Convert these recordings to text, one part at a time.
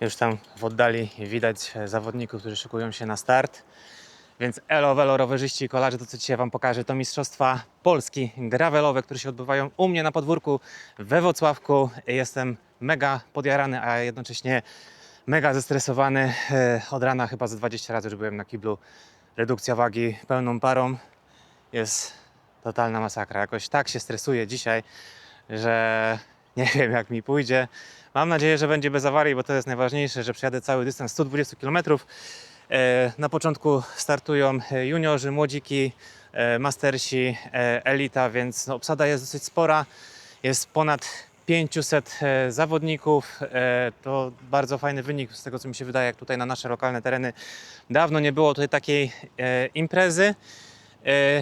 Już tam w oddali widać zawodników, którzy szykują się na start. Więc elo, velo, rowerzyści i kolarze, to co dzisiaj Wam pokażę, to Mistrzostwa Polski gravelowe, które się odbywają u mnie na podwórku we Wrocławku. Jestem mega podjarany, a jednocześnie mega zestresowany. E, Od rana chyba ze 20 razy już byłem na kiblu. Redukcja wagi pełną parą. Jest totalna masakra. Jakoś tak się stresuję dzisiaj, że nie wiem jak mi pójdzie. Mam nadzieję, że będzie bez awarii, bo to jest najważniejsze, że przejadę cały dystans 120 km. E, Na początku startują e, juniorzy, młodziki, e, mastersi, elita, więc obsada jest dosyć spora. Jest ponad 500 e, zawodników. To bardzo fajny wynik z tego, co mi się wydaje, jak tutaj na nasze lokalne tereny. Dawno nie było tutaj takiej imprezy.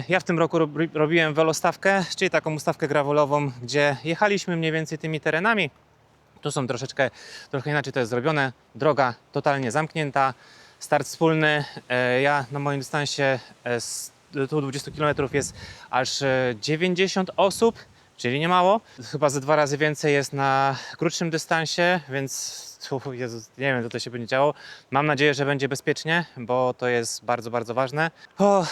Ja w tym roku robi- robiłem welostawkę, czyli taką ustawkę grawolową, gdzie jechaliśmy mniej więcej tymi terenami. Tu są troszeczkę, trochę inaczej to jest zrobione. Droga totalnie zamknięta, start wspólny. E, Ja na moim dystansie e, tu 20 km jest aż e, 90 osób, czyli nie mało. Chyba ze dwa razy więcej jest na krótszym dystansie, więc Jezus, nie wiem, co to się będzie działo. Mam nadzieję, że będzie bezpiecznie, bo to jest bardzo, bardzo ważne. O,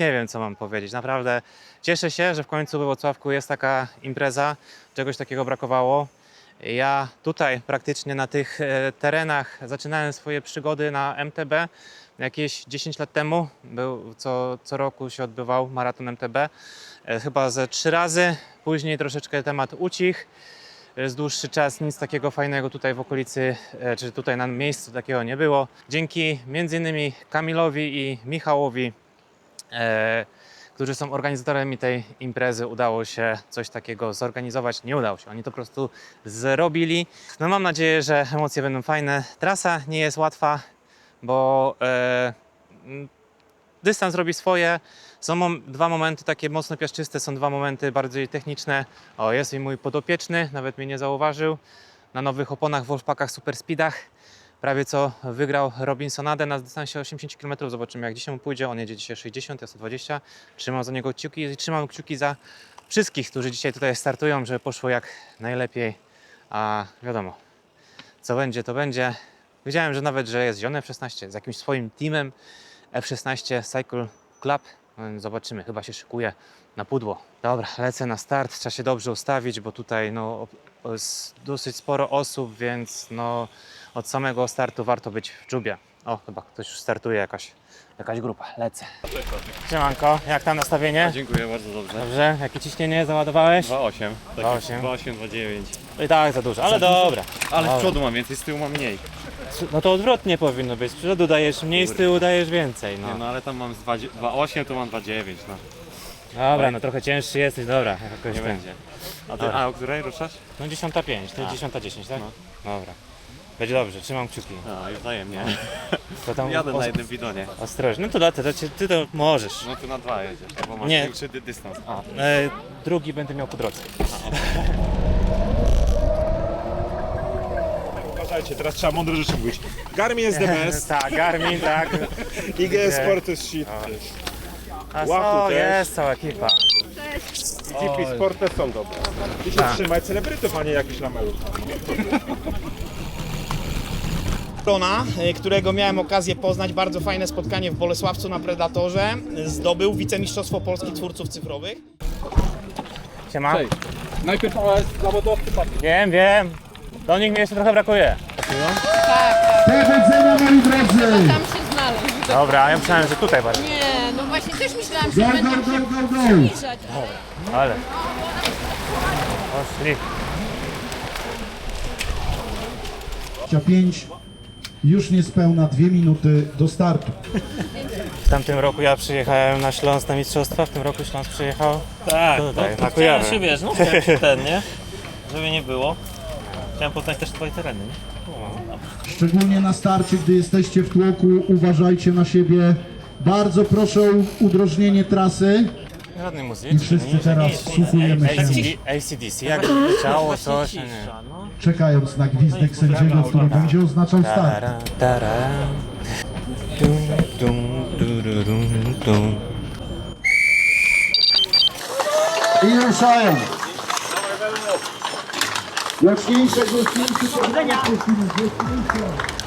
nie wiem, co mam powiedzieć. Naprawdę cieszę się, że w końcu we Wrocławku jest taka impreza. Czegoś takiego brakowało. Ja tutaj praktycznie na tych e, terenach zaczynałem swoje przygody na MTB jakieś 10 lat temu. Był, co, co roku się odbywał maraton MTB. E, Chyba ze trzy razy. Później troszeczkę temat ucich. Jest dłuższy czas, nic takiego fajnego tutaj w okolicy, e, czy tutaj na miejscu takiego nie było. Dzięki między innymi Kamilowi i Michałowi e, którzy są organizatorami tej imprezy, udało się coś takiego zorganizować. Nie udało się, oni to po prostu zrobili. No mam nadzieję, że emocje będą fajne. Trasa nie jest łatwa, bo e, dystans robi swoje. Są dwa momenty takie mocno piaszczyste, są dwa momenty bardziej techniczne. O, jest i mój podopieczny, nawet mnie nie zauważył. Na nowych oponach, Wolfpackach, Super Speedach. Prawie co wygrał Robinsonadę na dystansie 80 km. Zobaczymy jak dzisiaj mu pójdzie. On jedzie dzisiaj 60, ja 120. Trzymam za niego kciuki i trzymam kciuki za wszystkich, którzy dzisiaj tutaj startują, żeby poszło jak najlepiej. A wiadomo, co będzie, to będzie. Wiedziałem, że nawet, że jest Zion F16 z jakimś swoim teamem F16 Cycle Club. No, Zobaczymy, chyba się szykuje na pudło. Dobra, lecę na start. Trzeba się dobrze ustawić, bo tutaj no, jest dosyć sporo osób, więc no, od samego startu warto być w czubie. O, chyba ktoś już startuje, jakaś, jakaś grupa. Lecę. Siemanko, jak tam nastawienie? Dziękuję bardzo dobrze. Dobrze, jakie ciśnienie załadowałeś? 2,8. 2,8. 2,8, 2,9. I tak za dużo, ale dobra. Ale Dobra. z przodu mam więcej, z tyłu mam mniej. No to odwrotnie powinno być. Z przodu dajesz mniej, z tyłu dajesz więcej. No. Nie, no ale tam mam z 2 2,8, to mam 2,9, no. Dobra, no trochę cięższy jesteś, dobra. Jakoś Nie ten. będzie. A, ty, Dobra. a o której ruszasz? No 10.05, to jest 10.10, tak? No. Dobra. Będzie dobrze, trzymam kciuki. No i wzajemnie. To tam Jadę os- na jednym bidonie. Ostrożnie. No to dlatego, to, cię- ty to możesz. No ty na dwa jedziesz, bo masz Nie. większy dy- dystans. A, E, drugi będę miał po drodze. Uważajcie, teraz trzeba mądre rzeczy mówić. Garmin jest the best, tak, Garmin, tak. IG Sport jest shit. A też. jest cała ekipa. GP Sport też są dobre. Ty się Tak. trzymaj celebrytów, a nie jakichś lamelów. Y, którego miałem okazję poznać, bardzo fajne spotkanie w Bolesławcu na Predatorze, zdobył wicemistrzostwo Polski twórców cyfrowych. Siema. Najpierw zawodowcy patrzą. Wiem, wiem. Do nich mi jeszcze trochę brakuje. Powodzenia moi drodzy! Tam się znaleźć. Dobra, ja myślałem, że tutaj bardziej. Nie, no właśnie też myślałam, że Go, będą go, się go, go, go! zbliżać. Ale. Poszli. 25, już niespełna dwie minuty do startu. W tamtym roku ja przyjechałem na Śląsk na mistrzostwa, w tym roku Śląsk przyjechał Tak, tutaj, no, na chciałem Kujawę. się, wiesz, no ten, nie? Żeby nie było. Chciałem poznać też twoje tereny, nie? Szczególnie na starcie, gdy jesteście w tłoku, uważajcie na siebie. Bardzo proszę o udrożnienie trasy Żadnej i muzyki. wszyscy teraz wsłuchujemy się, ACD, ACDC, jakby leciało coś. nie. No. czekając na gwizdek sędziego, który będzie oznaczał start. Tara, tara. Dum, dum, dururum, dum. I ruszają. Głośniejsze, powodzenia! Głośniejsze.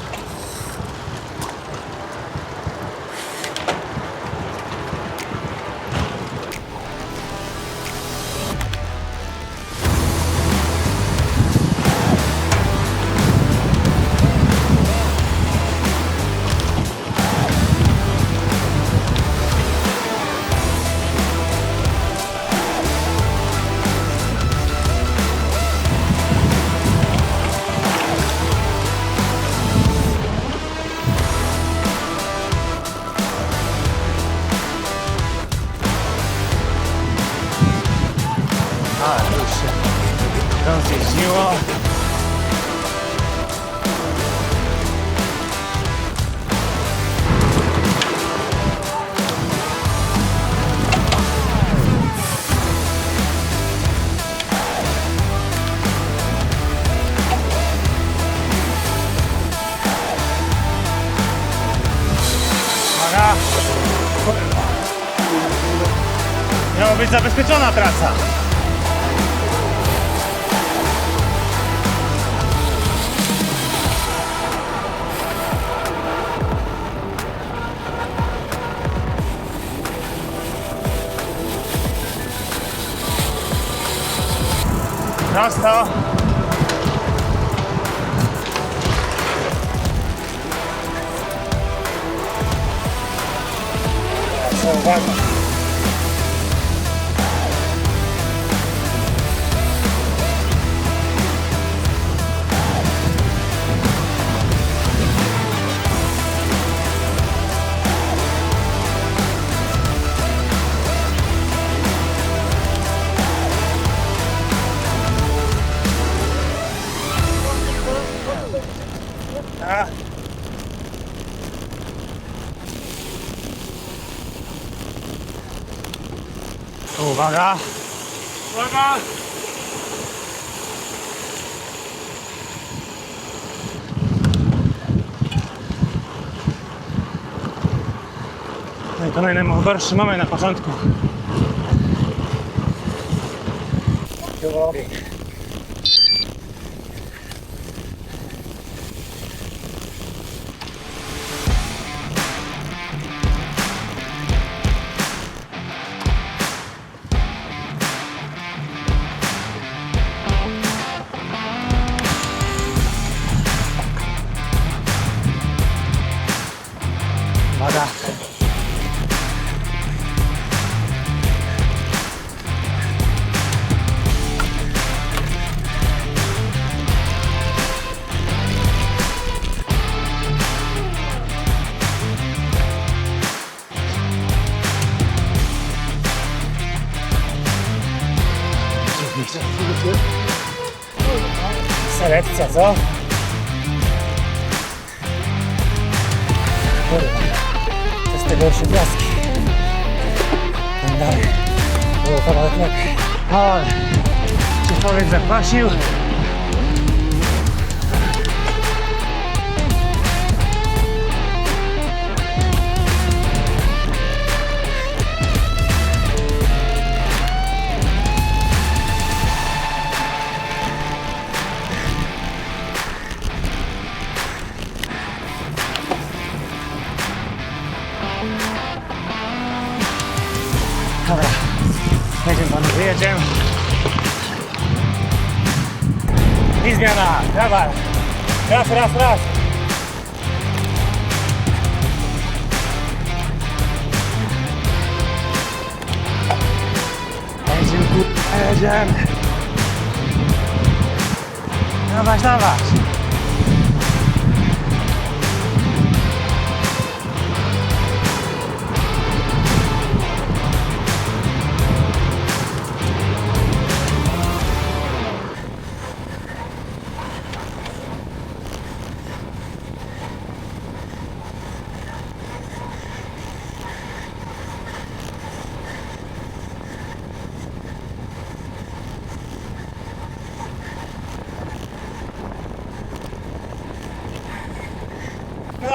Miała być zabezpieczona trasa. Prosto. Uwaga. A. Uwaga! Uwaga! No i kolejny gorszy mamy na początku. Uwaga! Selekcja, co? To jest tego jeszcze piaski. Tam dalej. Było kawałek lepiej. Ale się człowiek zakwasił. Dobra, jedziemy panowie, jedziemy. I zmiana, dawaj. Raz, raz, raz. Jedziemy, kurwa, jedziemy. Dawać, dawać.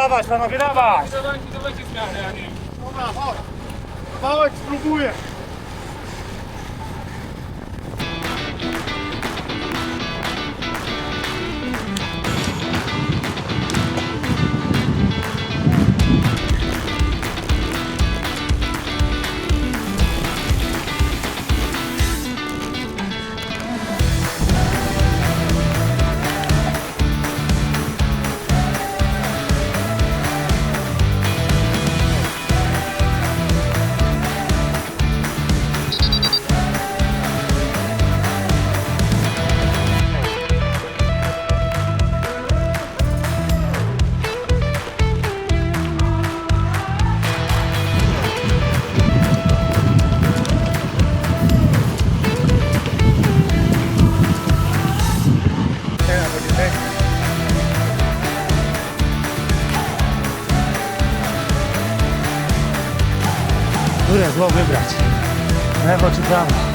Dawać, panowie, dawać. Dawajcie, dawajcie zmianę, a nie. Małek spróbuję. Lewo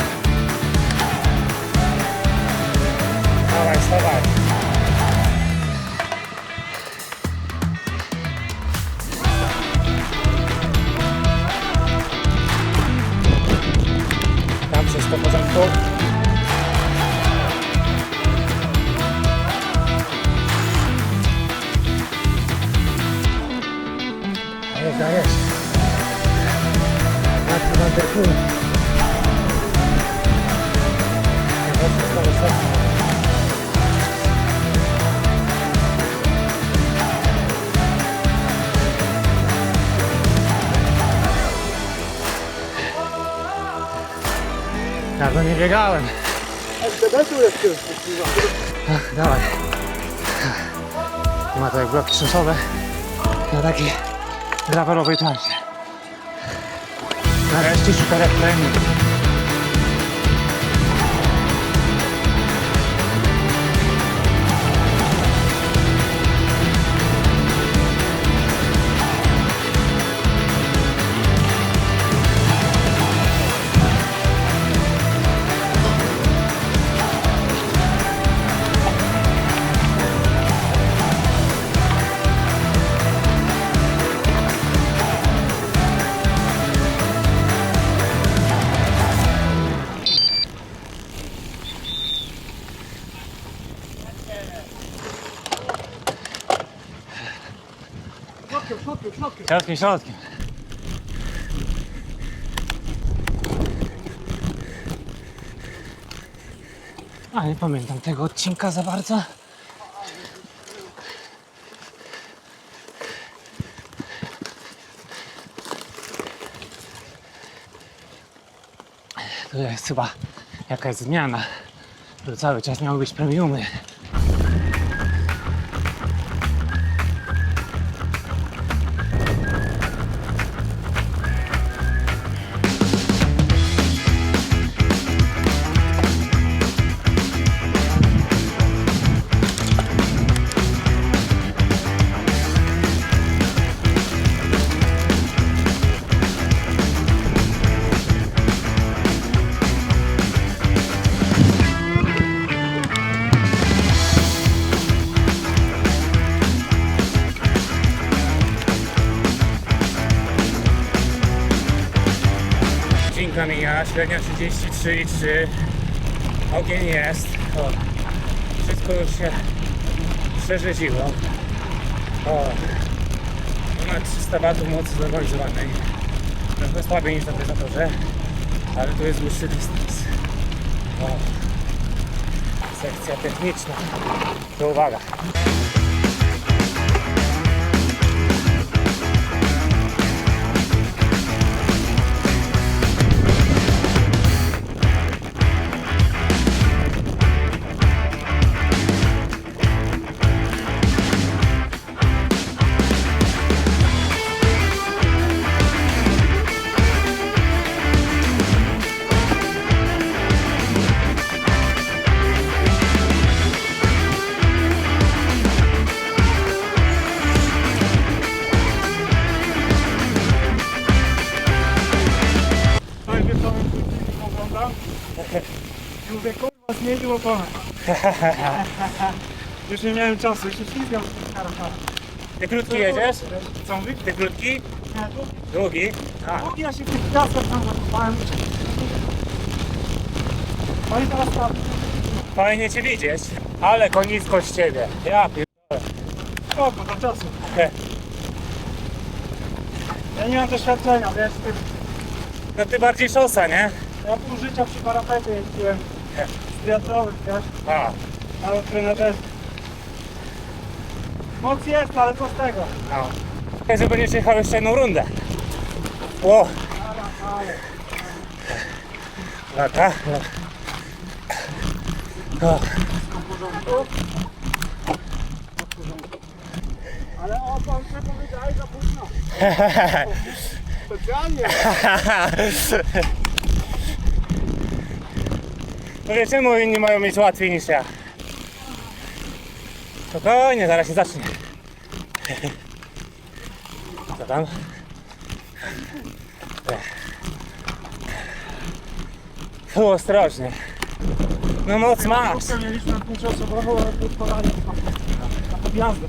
biegałem. Ach, dawaj. Ma to jak bloki szosowe na takiej gravelowej trasie. Nareszcie szukarek premium. Środkiem, środkiem. A nie pamiętam tego odcinka za bardzo. To jest chyba jakaś zmiana. To cały czas miały być premiumy. Średnia 33,3. Ogień jest. O, wszystko już się przerzeziło. O, ponad 300 watów mocy zlokalizowanej. Trochę słabiej niż na predatorze, ale tu jest dłuższy dystans. O, sekcja techniczna. To uwaga. Oponę. Już nie miałem czasu, już się ślizgam z. Ty krótki jedziesz? Co mówi? Ty krótki? Nie, tu. Długi? A, Drugi ja się w tych gwiazdach tam zakopałem. No i teraz tak. fajnie cię widzieć. Ale konisko z ciebie. Ja pier... Spoko, do czasu. Ja nie mam doświadczenia, wiesz, ty, No ty bardziej szosa, nie? ja pół życia przy parapecie jeździłem. Wiatrowych, wiesz, A, ale trener Moc jest, ale co z tego? no. Ja, że będziesz jechał jeszcze jedną rundę. O! Lata. O. Ale o, pan sobie powiedziałeś za późno. Specjalnie. Mówię, czemu inni mają mieć łatwiej niż ja? Spokojnie, zaraz się zacznie. Co tam? Tu ostrożnie. No moc masz. Mieliśmy na punkcie osobową, ale to. Na podjazdę.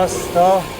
Prosto. Dzięki.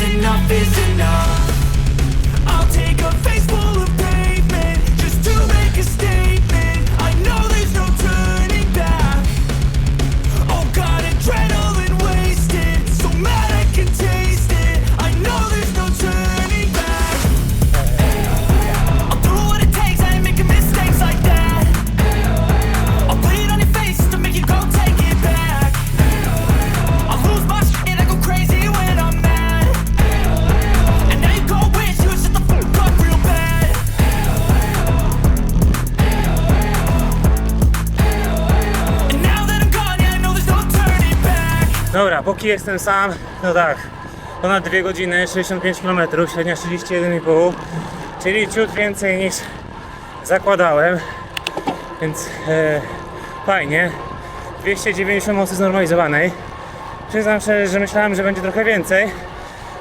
enough is enough. I'll take a face full of jestem sam, no tak, ponad 2 godziny, 65 km, średnia 31,5, czyli ciut więcej niż zakładałem, więc e, fajnie. 290 mocy znormalizowanej. Przyznam szczerze, że myślałem, że będzie trochę więcej.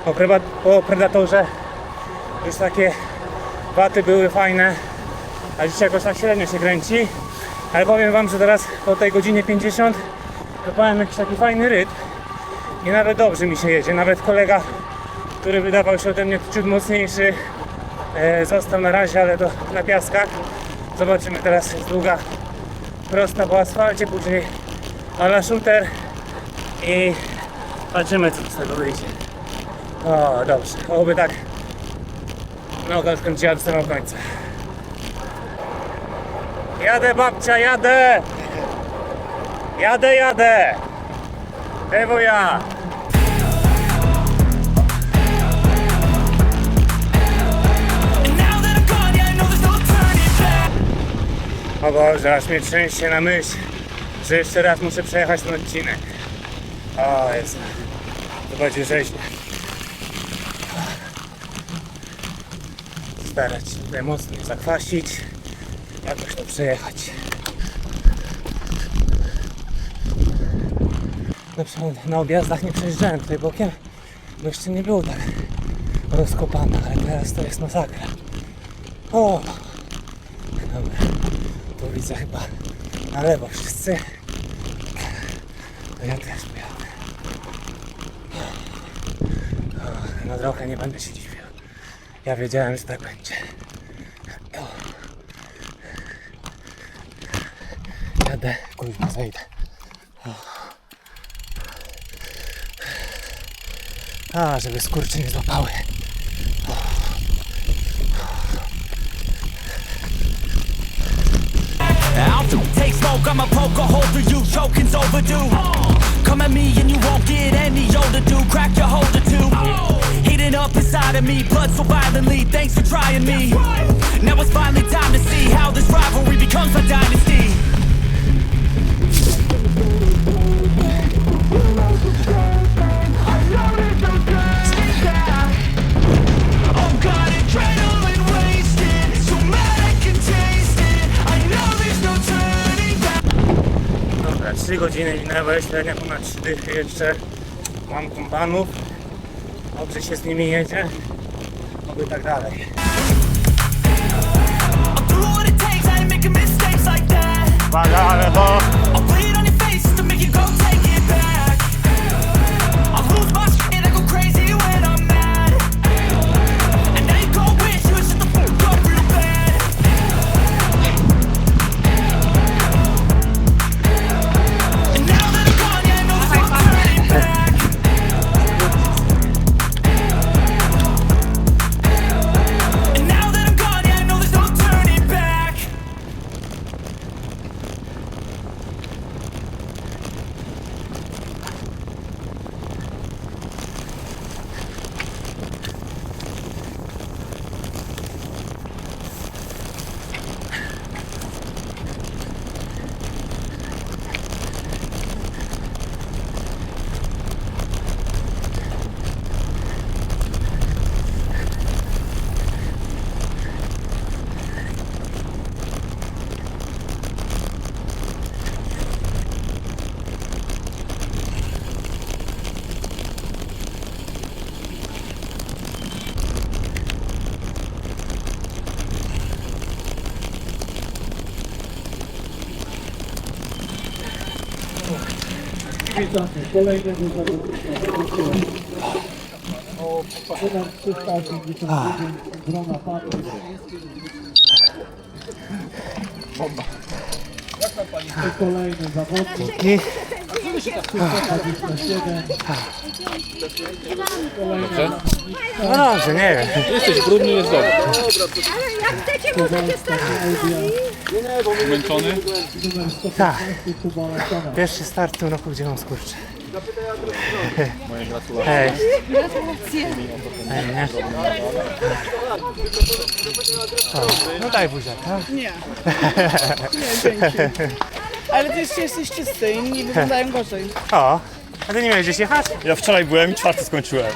Preba- po Predatorze już takie waty były fajne, a dzisiaj jakoś tak średnio się kręci. Ale powiem Wam, że teraz po tej godzinie 50 Wypałem jakiś taki fajny rytm i nawet dobrze mi się jedzie. Nawet kolega, który wydawał się ode mnie ciut mocniejszy, e, został na razie, ale to na piaskach. Zobaczymy teraz jest długa prosta po asfalcie, później ala shooter i patrzymy co z tego wyjdzie. O, dobrze. Oby tak noga skręciła do samego końca. Jadę babcia, jadę! Jadę, jadę! Ewo ja! O Boże, aż mnie trzęsie na myśl, że jeszcze raz muszę przejechać ten odcinek. O Jezu. To będzie rzeźnie. starać się tutaj mocno zakwasić, jakoś to przejechać. Na na objazdach nie przejeżdżałem tutaj bokiem, bo jeszcze nie było tak rozkopane, ale teraz to jest masakra. O! Dobra, tu widzę chyba na lewo wszyscy. To ja też pojadę. O, No trochę nie będę się dziwił. Ja wiedziałem, że tak będzie. Jadę, kurwa, zejdę. A, żeby skurczy nie złapały. I'll take smoke, I'ma poke a hole through you, choking's overdue. Come at me and you won't get any older, dude. Crack your holder too. Heating up inside of me, blood so violently. Thanks for trying me. Now it's finally time to see how this rivalry becomes a dynasty. Dobra, 3 godziny minęły, średnio ponad 3 dychy jeszcze. Mam kompanów. Dobrze się z nimi jedzie. Oby tak dalej. I'll do Witamy kolejnego zawodnika. O ponad 381 drona Patryk. I kolejny zawodnik. 327. Kolejny zawodnik. No dobrze, nie wiem. Kowalska Klaudia. Numer 115 Tak. Kuba Lasana. Pierwszy start w tym roku, gdzie mam skurcze. Moje gratulacje. Hej. O, no daj buzia, tak? Nie. Nie, dzięki. Ale ty jeszcze jesteś czysty, inni wyglądają gorzej. O, a ty nie miałeś gdzieś jechać? Ja wczoraj byłem i czwarty skończyłem.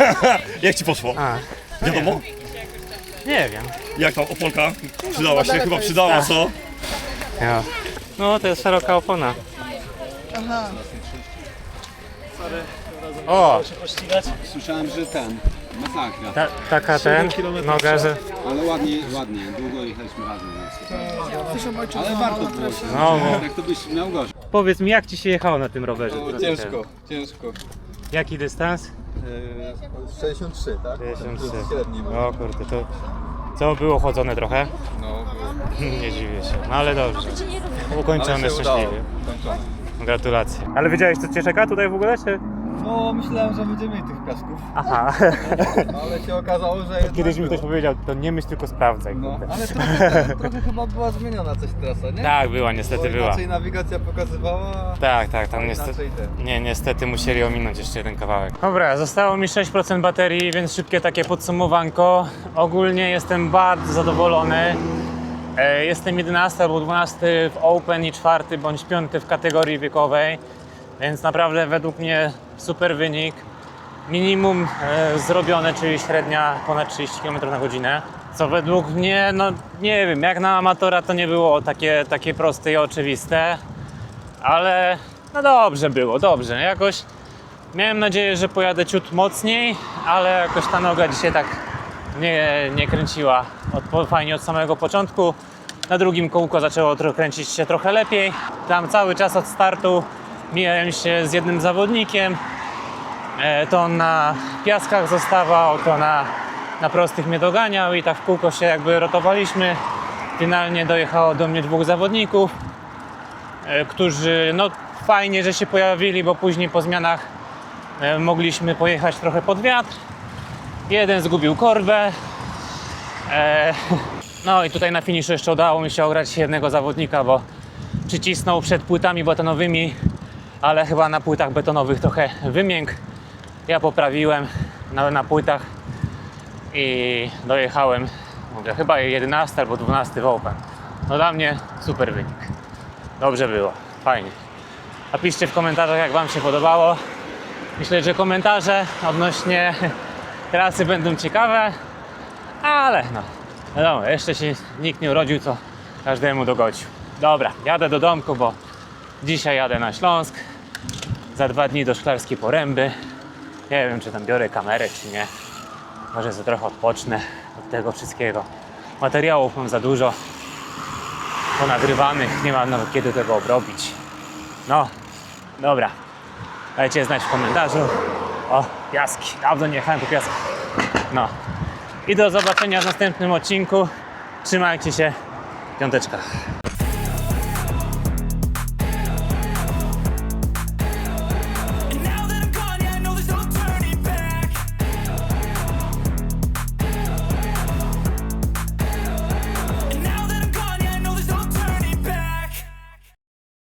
Jak ci poszło? A, Wiadomo? nie wiem. Jak tam oponka? Przydała się, chyba przydała, co? Ja. No, to jest szeroka opona. Aha. O, Słyszałem, że ten, masakra. ta, taka ten, noga, że... Ale ładnie, ładnie, długo jechaliśmy razem. Obojczył Ale warto było. No, bo... Jak to byś miał gorzej. Powiedz mi, jak ci się jechało na tym rowerze? Ciężko, ciężko. Jaki dystans? 63, tak? 53. Średni. O kurde, to... Co, było chłodzone trochę? No, Nie dziwię się, no ale dobrze. Ukończone szczęśliwie. Gratulacje. Ale wiedziałeś, co cię czeka tutaj w ogóle, czy? No myślałem, że będziemy mieli tych piasków, Aha. ale się okazało, że jednak Kiedyś mi było. ktoś powiedział, to nie myśl, tylko sprawdzaj. No, kurde. ale trochę, trochę chyba była zmieniona coś trasa, nie? Tak, była, Bo niestety była. inaczej nawigacja pokazywała, Tak, tak, tam niestety... inaczej. Nie, niestety musieli ominąć jeszcze jeden kawałek. Dobra, zostało mi 6% baterii, więc szybkie takie podsumowanko. Ogólnie jestem bardzo zadowolony. E, Jestem 11 albo 12 w Open i 4 bądź 5 w kategorii wiekowej, więc naprawdę według mnie super wynik. Minimum e, zrobione, czyli średnia ponad 30 km na godzinę. co według mnie, no nie wiem, jak na amatora to nie było takie, takie proste i oczywiste, ale no dobrze było, dobrze. Jakoś miałem nadzieję, że pojadę ciut mocniej, ale jakoś ta noga dzisiaj tak nie, nie kręciła od, fajnie od samego początku. Na drugim kółko zaczęło kręcić się trochę lepiej. Tam cały czas od startu mijałem się z jednym zawodnikiem. E, to on na piaskach zostawał, to na, na prostych mnie doganiał i tak w kółko się jakby rotowaliśmy. Finalnie dojechało do mnie dwóch zawodników, e, którzy no fajnie, że się pojawili, bo później po zmianach e, mogliśmy pojechać trochę pod wiatr. Jeden zgubił korbę. No i tutaj na finiszu jeszcze udało mi się ograć jednego zawodnika, bo przycisnął przed płytami betonowymi, ale chyba na płytach betonowych trochę wymiękł. Ja poprawiłem na, na płytach i dojechałem, mówię, chyba 11 albo 12 w Open. No dla mnie super wynik. Dobrze było, fajnie. Napiszcie w komentarzach, jak Wam się podobało. Myślę, że komentarze odnośnie trasy będą ciekawe, ale no, wiadomo, jeszcze się nikt nie urodził, co każdemu dogodził. Dobra, jadę do domku, bo dzisiaj jadę na Śląsk, za dwa dni do Szklarskiej Poręby. Nie wiem, czy tam biorę kamerę, czy nie. Może sobie trochę odpocznę od tego wszystkiego. Materiałów mam za dużo ponagrywanych, nie mam nawet kiedy tego obrobić. No, dobra. Dajcie znać w komentarzu. O, piaski. Dawno nie jechałem po piaskach. No. I do zobaczenia w następnym odcinku. Trzymajcie się. Piąteczka.